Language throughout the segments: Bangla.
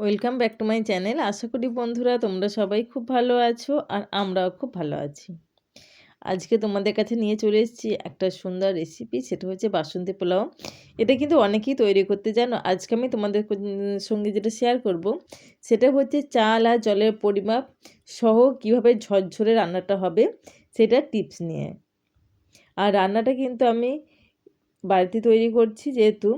Welcome back to my channel আশা করি বন্ধুরা তোমরা সবাই খুব ভালো আছো আর আমরাও খুব ভালো আছি। আজকে তোমাদের কাছে নিয়ে চলে এসেছি একটা সুন্দর রেসিপি সেটা হচ্ছে বাসন্তী পোলাও। এটা কিন্তু অনেকেই তৈরি করতে জানো। আজকে আমি তোমাদের সঙ্গে যেটা শেয়ার করব, সেটা হচ্ছে চাল আর জলের পরিমাপ সহ কীভাবে ঝরঝরে রান্নাটা হবে, সেটা টিপস নিয়ে। আর রান্নাটা কিন্তু আমি বাড়িতে তৈরি করছি যেহেতু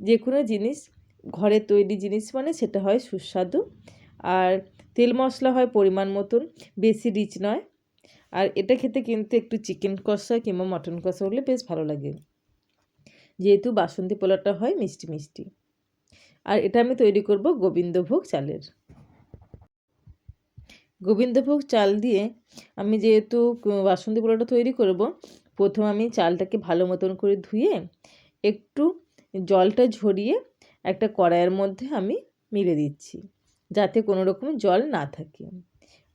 যে কোনো জিনিস ঘরে তৈরি জিনিস মানে সেটা হয় সুস্বাদু। আর তেল মশলা হয় পরিমাণ মতন, বেশি রিচ নয়। আর এটা খেতে কিন্তু একটু চিকেন কষা কিংবা মটন কষা হলে বেশ ভালো লাগে। যেহেতু বাসন্তী পোলাটা হয় মিষ্টি মিষ্টি। আর এটা আমি তৈরি করব গোবিন্দভোগ চালের। গোবিন্দভোগ চাল দিয়ে আমি যেহেতু বাসন্তী পোলাটা তৈরি করব, প্রথম আমি চালটাকে ভালো মতন করে ধুয়ে একটু জলটা ঝরিয়ে একটা কড়াইয়ের মধ্যে আমি মিলে দিচ্ছি, যাতে কোনো রকম জল না থাকে।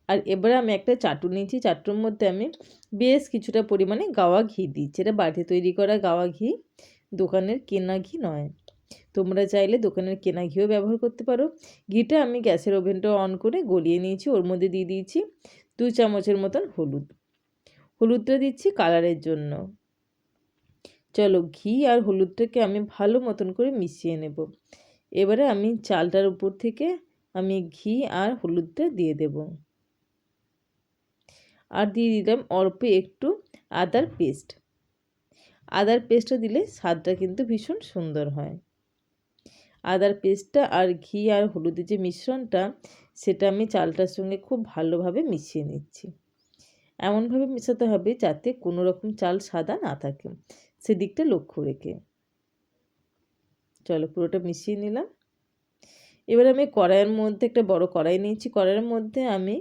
আর এবারে আমি একটা চাটু নিয়েছি, চাটুর মধ্যে আমি বেশ কিছুটা পরিমাণে গাওয়া ঘি দিচ্ছি। এটা বাড়িতে তৈরি করা গাওয়া ঘি, দোকানের কেনা ঘি নয়। তোমরা চাইলে দোকানের কেনা ঘিও ব্যবহার করতে পারো। ঘিটা আমি গ্যাসের ওভেনটা অন করে গলিয়ে নিয়েছি, ওর মধ্যে দিয়ে দিয়েছি দু চামচের মতন হলুদ। হলুদটা দিচ্ছি কালারের জন্য। চলো ঘি আর হলুদটাকে আমি ভালো মতন করে মিশিয়ে নেব। এবারে আমি চালটার উপর থেকে আমি ঘি আর হলুদটা দিয়ে দেব। আর দিয়ে দিলাম অল্প একটু আদার পেস্ট। আদার পেস্টটা দিলে স্বাদটা কিন্তু ভীষণ সুন্দর হয়। আদার পেস্টটা আর ঘি আর হলুদের যে মিশ্রণটা, সেটা আমি চালটার সঙ্গে খুব ভালোভাবে মিশিয়ে নিচ্ছি। এমনভাবে মেশাতে হবে যাতে কোনো রকম চাল সাদা না থাকে। সেদিকটা লক্ষ্য রেখে। চলো পুরোটা মিশিয়ে নিলাম। এবার আমি কড়াইয়ের মধ্যে একটা বড় কড়াই নিয়েছি। কড়াইয়ের মধ্যে আমি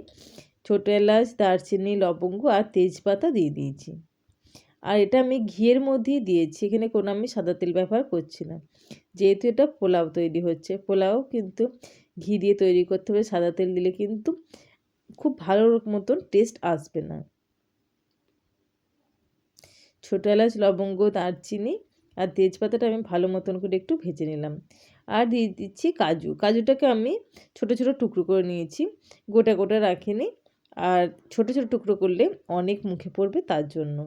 ছোটো এলাচ, দারচিনি, লবঙ্গ আর তেজপাতা দিয়ে দিয়েছি। আর এটা আমি ঘিয়ের মধ্যেই দিয়েছি। এখানে কোনো আমি সাদা তেল ব্যবহার করছি না। যেহেতু এটা পোলাও তৈরি হচ্ছে। পোলাও কিন্তু ঘি দিয়ে তৈরি করতে হবে। সাদা তেল দিলে কিন্তু খুব ভালো মতন টেস্ট আসবে না। ছোটো এলাচ, লবঙ্গ, দারচিনি আর তেজপাতাটা আমি ভালো মতন করে একটু ভেজে নিলাম। আর দিয়ে দিচ্ছি কাজু। কাজুটাকে আমি ছোট ছোট টুকরো করে নিয়েছি। গোটা গোটা রাখিনি। আর ছোট ছোট টুকরো করলে অনেক মুখে পড়বে তার জন্য।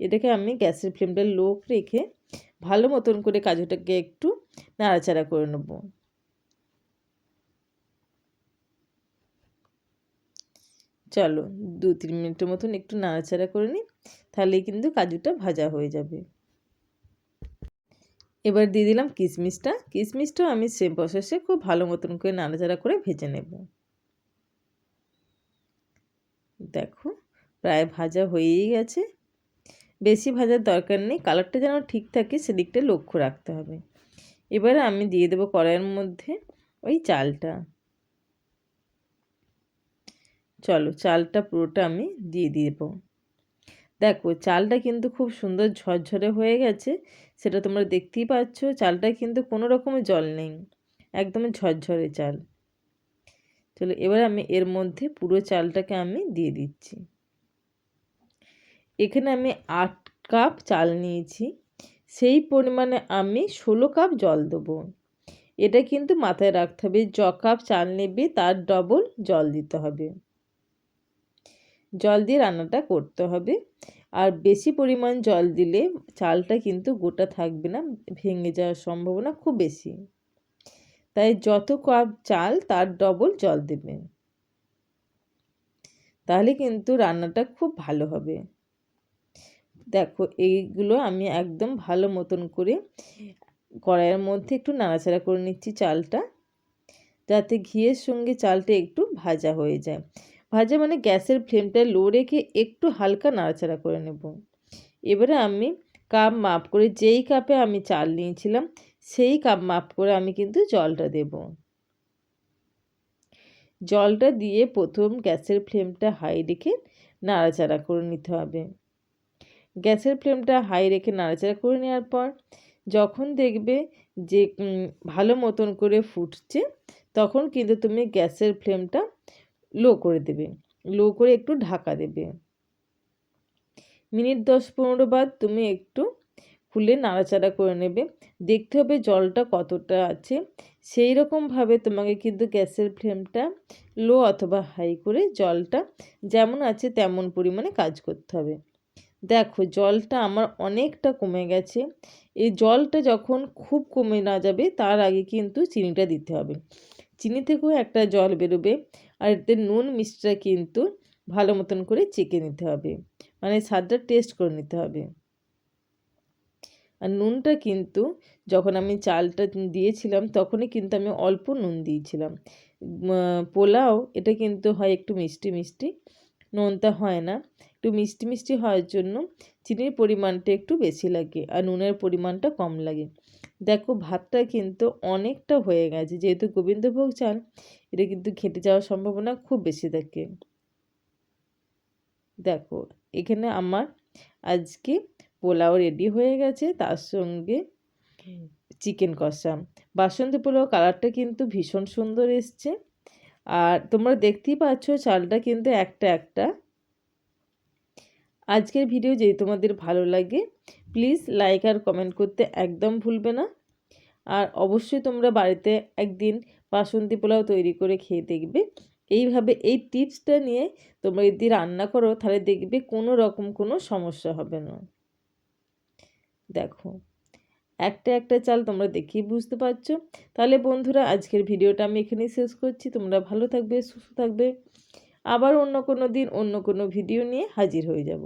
এটাকে আমি গ্যাসের ফ্লেমটা লো রেখে ভালো মতন করে কাজুটাকে একটু নাড়াচাড়া করে নেব। চলো দু তিন মিনিটের মতন একটু নাড়াচাড়া করে নিই। তাহলেই কিন্তু কাজুটা ভাজা হয়ে যাবে। এবার দিয়ে দিলাম কিশমিশটা। কিশমিশটাও আমি সেম প্রসেসে খুব ভালো মতন করে নাড়াচাড়া করে ভেজে নেব। দেখো, প্রায় ভাজা হয়েই গেছে। বেশি ভাজার দরকার নেই, কালারটা যেন ঠিক থাকে সেদিকটা লক্ষ্য রাখতে হবে। এবারে আমি দিয়ে দেবো কড়াইয়ের মধ্যে ওই চালটা। চলো, চালটা পুরোটা আমি দিয়ে দেবো। দেখো চালটা কিন্তু খুব সুন্দর ঝরঝরে হয়ে গেছে, সেটা তোমরা দেখতেই পাচ্ছ। চালটা কিন্তু কোনো রকমের জল নেই একদম ঝরঝরে চাল। চলো এবার আমি এর মধ্যে পুরো চালটাকে আমি দিয়ে দিচ্ছি। এখানে আমি আট কাপ চাল নিয়েছি, সেই পরিমাণে আমি ষোলো কাপ জল দেবো। এটা কিন্তু মাথায় রাখতে হবে য কাপ চাল নেবে, তার ডবল জল দিতে হবে। জল দিয়ে রান্নাটা করতে হবে। আর বেশি পরিমাণ জল দিলে চালটা কিন্তু গোটা থাকবে না, ভেঙে যাওয়ার সম্ভাবনা খুব বেশি। তাই যত কাপ চাল, তার ডবল জল দেবেন। তাহলে কিন্তু রান্নাটা খুব ভালো হবে। দেখো, এইগুলো আমি একদম ভালো মতন করে কড়াইয়ের মধ্যে একটু নাড়াচাড়া করে নিচ্ছি চালটা, যাতে ঘিয়ের সঙ্গে চালটা একটু ভাজা হয়ে যায়। ভাজা মানে গ্যাসের ফ্লেমটা লো রেখে একটু হালকা নাড়াচাড়া করে নেব। এবারে আমি কাপ মাপ করে যেই কাপে আমি চাল নিয়েছিলাম, সেই কাপ মাপ করে আমি কিন্তু জলটা দেব। জলটা দিয়ে প্রথম গ্যাসের ফ্লেমটা হাই রেখে নাড়াচাড়া করে নিতে হবে। গ্যাসের ফ্লেমটা হাই রেখে নাড়াচাড়া করে নেওয়ার পর যখন দেখবে যে ভালো মতন করে ফুটছে, তখন কিন্তু তুমি গ্যাসের ফ্লেমটা লো করে দেবে। লো করে একটু ঢাকা দেবে। মিনিট দশ পনেরো বাদ তুমি একটু খুলে নাড়াচাড়া করে নেবে। দেখতে হবে জলটা কতটা আছে। সেই রকমভাবে তোমাকে কিন্তু গ্যাসের ফ্লেমটা লো অথবা হাই করে জলটা যেমন আছে তেমন পরিমাণে কাজ করতে হবে। দেখো জলটা আমার অনেকটা কমে গেছে। এই জলটা যখন খুব কমে না যাবে তার আগে কিন্তু চিনিটা দিতে হবে। চিনি থেকেও একটা জল বেরোবে। আর এতে নুন মিষ্টিটা কিন্তু ভালো মতন করে চেকে নিতে হবে। মানে স্বাদটা টেস্ট করে নিতে হবে। আর নুনটা কিন্তু যখন আমি চালটা দিয়েছিলাম, তখনই কিন্তু আমি অল্প নুন দিয়েছিলাম। পোলাও, এটা কিন্তু হয় একটু মিষ্টি মিষ্টি, নুনটা হয় না। একটু মিষ্টি মিষ্টি হওয়ার জন্য চিনির পরিমাণটা একটু বেশি লাগে, আর নুনের পরিমাণটা কম লাগে। দেখো ভাতটা কিন্তু অনেকটা হয়ে গেছে। যেহেতু গোবিন্দভোগ চাল, এটা কিন্তু খেটে যাওয়ার সম্ভাবনা খুব বেশি থাকে। দেখো, এখানে আমার আজকে পোলাও রেডি হয়ে গেছে, তার সঙ্গে চিকেন কষা। বাসন্তী পোলাও কালারটা কিন্তু ভীষণ সুন্দর এসছে। আর তোমরা দেখতেই পাচ্ছ, চালটা কিন্তু একটা একটা আজকের ভিডিও যদি তোমাদের ভালো লাগে প্লিজ লাইক আর কমেন্ট করতে একদম ভুলবে না। আর অবশ্যই তোমরা বাড়িতে একদিন বাসন্তী পোলাও তৈরি করে খেয়ে দেখবে। এইভাবে এই টিপসটা নিয়ে তোমরা যদি রান্না করো, তাহলে দেখবে কোনো রকম কোনো সমস্যা হবে না। দেখো, একটা একটা চাল তোমরা দেখেই বুঝতে পারছ। তাহলে বন্ধুরা, আজকের ভিডিওটা আমি এখানেই শেষ করছি। তোমরা ভালো থাকবে, সুস্থ থাকবে। আবার অন্য কোনো দিন অন্য কোনো ভিডিও নিয়ে হাজির হয়ে যাব।